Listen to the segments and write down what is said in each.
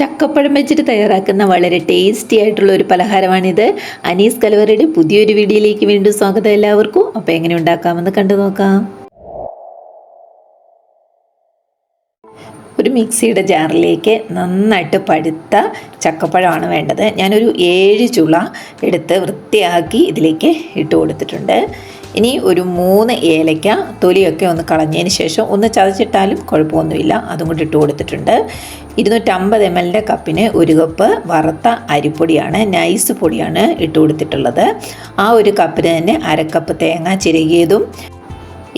ചക്കപ്പഴം വെച്ചിട്ട് തയ്യാറാക്കുന്ന വളരെ ടേസ്റ്റി ആയിട്ടുള്ള ഒരു പലഹാരമാണിത്. അനീസ് കലവറയുടെ പുതിയൊരു വീഡിയോയിലേക്ക് വീണ്ടും സ്വാഗതം എല്ലാവർക്കും. അപ്പോൾ എങ്ങനെ ഉണ്ടാക്കാമെന്ന് കണ്ടു നോക്കാം. ഒരു മിക്സിയുടെ ജാറിലേക്ക് നന്നായിട്ട് പഴുത്ത ചക്കപ്പഴമാണ് വേണ്ടത്. ഞാനൊരു ഏഴ് ചുള എടുത്ത് വൃത്തിയാക്കി ഇതിലേക്ക് ഇട്ട് കൊടുത്തിട്ടുണ്ട്. ഇനി ഒരു മൂന്ന് ഏലയ്ക്ക തൊലിയൊക്കെ ഒന്ന് കളഞ്ഞതിന് ശേഷം ഒന്ന് ചതച്ചിട്ടാലും കുഴപ്പമൊന്നുമില്ല. അതും കൂടി ഇട്ട് കൊടുത്തിട്ടുണ്ട്. ഇരുന്നൂറ്റമ്പത് എം എല്ലിന്റെ കപ്പിന് ഒരു കപ്പ് വറുത്ത അരിപ്പൊടിയാണ് നൈസ് പൊടിയാണ് ഇട്ട് കൊടുത്തിട്ടുള്ളത്. ആ ഒരു കപ്പിന് തന്നെ അരക്കപ്പ് തേങ്ങ ചിരകിയതും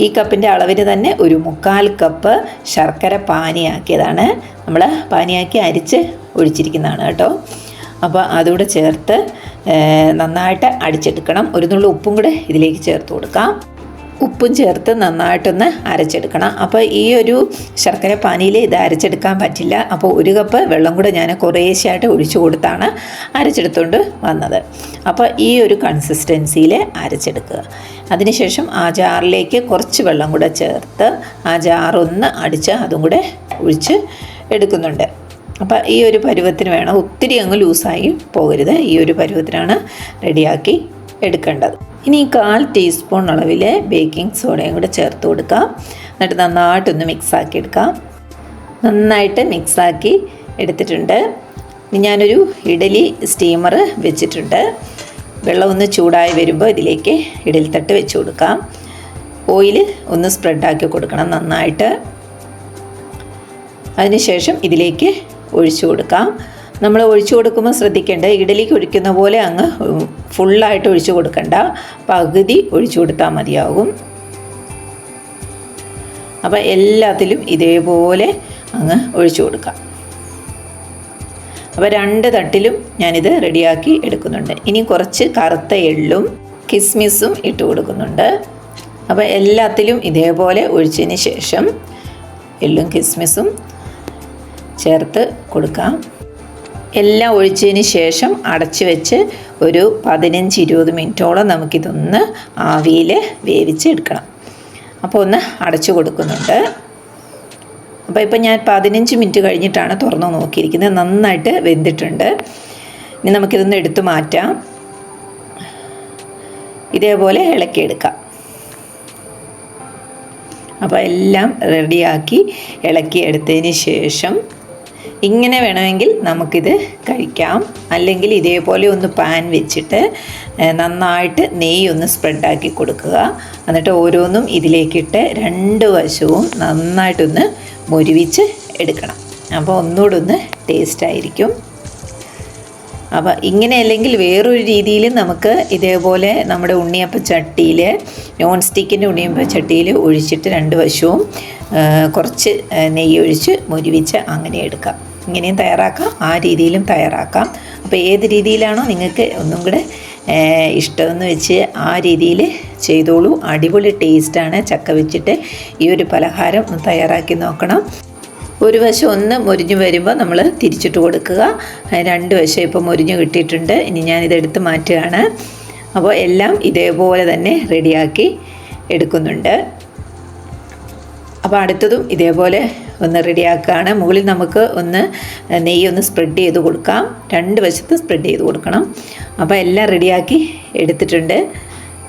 ഈ കപ്പിന്റെ അളവിന് തന്നെ ഒരു മുക്കാൽ കപ്പ് ശർക്കര പാനിയാക്കിയതാണ്. നമ്മൾ പാനിയാക്കി അരിച്ച് ഒഴിച്ചിരിക്കുന്നതാണ് കേട്ടോ. അപ്പോൾ അതുകൂടെ ചേർത്ത് നന്നായിട്ട് അടിച്ചെടുക്കണം. ഒരു നുള്ളു ഉപ്പും കൂടെ ഇതിലേക്ക് ചേർത്ത് കൊടുക്കാം. ഉപ്പും ചേർത്ത് നന്നായിട്ടൊന്ന് അരച്ചെടുക്കണം. അപ്പോൾ ഈ ഒരു ശർക്കര പാനിയിൽ ഇത് അരച്ചെടുക്കാൻ പറ്റില്ല. അപ്പോൾ ഒരു കപ്പ് വെള്ളം കൂടെ ഞാൻ കുറേശ്ശായിട്ട് ഒഴിച്ചു കൊടുത്താണ് അരച്ചെടുത്തുകൊണ്ട് വന്നത്. അപ്പോൾ ഈ ഒരു കൺസിസ്റ്റൻസിയിൽ അരച്ചെടുക്കുക. അതിനുശേഷം ആ ജാറിലേക്ക് കുറച്ച് വെള്ളം കൂടെ ചേർത്ത് ആ ജാറൊന്ന് അടിച്ച് അതും കൂടെ ഒഴിച്ച് എടുക്കുന്നുണ്ട്. അപ്പോൾ ഈ ഒരു പരുവത്തിന് വേണം. ഒത്തിരി അങ്ങ് ലൂസായി പോകരുത്. ഈ ഒരു പരുവത്തിനാണ് റെഡിയാക്കി എടുക്കേണ്ടത്. ഇനി കാൽ ടീസ്പൂൺ അളവിൽ ബേക്കിംഗ് സോഡയും കൂടെ ചേർത്ത് കൊടുക്കാം. എന്നിട്ട് നന്നായിട്ടൊന്ന് മിക്സാക്കി എടുക്കാം. നന്നായിട്ട് മിക്സാക്കി എടുത്തിട്ടുണ്ട്. ഞാനൊരു ഇഡലി സ്റ്റീമർ വെച്ചിട്ടുണ്ട്. വെള്ളം ഒന്ന് ചൂടായി വരുമ്പോൾ ഇതിലേക്ക് ഇഡലി തട്ട് വെച്ച് കൊടുക്കാം. ഓയിൽ ഒന്ന് സ്പ്രെഡാക്കി കൊടുക്കണം നന്നായിട്ട്. അതിനുശേഷം ഇതിലേക്ക് ഒഴിച്ചു കൊടുക്കാം. നമ്മൾ ഒഴിച്ചു കൊടുക്കുമ്പോൾ ശ്രദ്ധിക്കേണ്ട ഇഡലിക്ക് ഒഴിക്കുന്ന പോലെ അങ്ങ് ഫുള്ളായിട്ട് ഒഴിച്ചു കൊടുക്കണ്ട. പകുതി ഒഴിച്ചു കൊടുത്താൽ മതിയാകും. അപ്പോൾ എല്ലാത്തിലും ഇതേപോലെ അങ്ങ് ഒഴിച്ചു കൊടുക്കാം. അപ്പോൾ രണ്ട് തട്ടിലും ഞാനിത് റെഡിയാക്കി എടുക്കുന്നുണ്ട്. ഇനി കുറച്ച് കറുത്ത എള്ളും കിസ്മിസും ഇട്ട് കൊടുക്കുന്നുണ്ട്. അപ്പോൾ എല്ലാത്തിലും ഇതേപോലെ ഒഴിച്ചതിന് ശേഷം എള്ളും കിസ്മിസും ചേർത്ത് കൊടുക്കാം. എല്ലാം ഒഴിച്ചതിന് ശേഷം അടച്ച് വെച്ച് ഒരു പതിനഞ്ച് ഇരുപത് മിനിറ്റോളം നമുക്കിതൊന്ന് ആവിയിൽ വേവിച്ചെടുക്കണം അപ്പോൾ ഒന്ന് അടച്ചു കൊടുക്കുന്നുണ്ട്. അപ്പോൾ ഇപ്പം ഞാൻ പതിനഞ്ച് മിനിറ്റ് കഴിഞ്ഞിട്ടാണ് തുറന്നു നോക്കിയിരിക്കുന്നത്. നന്നായിട്ട് വെന്തിട്ടുണ്ട്. ഇനി നമുക്കിതൊന്ന് എടുത്തു മാറ്റാം. ഇതേപോലെ ഇളക്കിയെടുക്കാം. അപ്പോൾ എല്ലാം റെഡിയാക്കി ഇളക്കി എടുത്തതിന് ശേഷം ഇങ്ങനെ വേണമെങ്കിൽ നമുക്കിത് കഴിക്കാം. അല്ലെങ്കിൽ ഇതേപോലെ ഒന്ന് പാൻ വെച്ചിട്ട് നന്നായിട്ട് നെയ്യ് ഒന്ന് സ്പ്രെഡാക്കി കൊടുക്കുക. എന്നിട്ട് ഓരോന്നും ഇതിലേക്കിട്ട് രണ്ട് വശവും നന്നായിട്ടൊന്ന് മുരുവിച്ച് എടുക്കണം. അപ്പോൾ ഒന്നുകൂടെ ഒന്ന് ടേസ്റ്റ് ആയിരിക്കും. അപ്പോൾ ഇങ്ങനെ അല്ലെങ്കിൽ വേറൊരു രീതിയിൽ നമുക്ക് ഇതേപോലെ നമ്മുടെ ഉണ്ണിയപ്പ ചട്ടിയിൽ നോൺ സ്റ്റിക്കിന്റെ ഉണ്ണിയപ്പ ചട്ടിയിൽ ഒഴിച്ചിട്ട് രണ്ട് വശവും കുറച്ച് നെയ്യ് ഒഴിച്ച് മുരുവിച്ച് അങ്ങനെ എടുക്കാം. ഇങ്ങനെയും തയ്യാറാക്കാം ആ രീതിയിലും തയ്യാറാക്കാം. അപ്പോൾ ഏത് രീതിയിലാണോ നിങ്ങൾക്ക് ഒന്നും കൂടെ ഇഷ്ടമെന്ന് വെച്ച് ആ രീതിയിൽ ചെയ്തോളൂ. അടിപൊളി ടേസ്റ്റാണ് ചക്ക വെച്ചിട്ട് ഈ ഒരു പലഹാരം തയ്യാറാക്കി നോക്കണം. ഒരു വശം ഒന്ന് മുരിഞ്ഞു വരുമ്പോൾ നമ്മൾ തിരിച്ചിട്ട് കൊടുക്കുക. രണ്ട് വശം ഇപ്പോൾ മുരിഞ്ഞു കിട്ടിയിട്ടുണ്ട്. ഇനി ഞാനിതെടുത്ത് മാറ്റുകയാണ്. അപ്പോൾ എല്ലാം ഇതേപോലെ തന്നെ റെഡിയാക്കി എടുക്കുന്നുണ്ട്. അപ്പോൾ അടുത്തതും ഇതേപോലെ ഒന്ന് റെഡിയാക്കുകയാണ് മുകളിൽ നമുക്ക് ഒന്ന് നെയ്യ് ഒന്ന് സ്പ്രെഡ് ചെയ്ത് കൊടുക്കാം. രണ്ട് വശത്ത് സ്പ്രെഡ് ചെയ്ത് കൊടുക്കണം. അപ്പോൾ എല്ലാം റെഡിയാക്കി എടുത്തിട്ടുണ്ട്.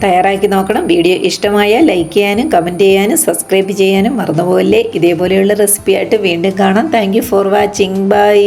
തയ്യാറാക്കി നോക്കണം. വീഡിയോ ഇഷ്ടമായാൽ ലൈക്ക് ചെയ്യാനും കമന്റ് ചെയ്യാനും സബ്സ്ക്രൈബ് ചെയ്യാനും മറന്നുപോലെ ഇതേപോലെയുള്ള റെസിപ്പിയായിട്ട് വീണ്ടും കാണാം. Thank for watching bye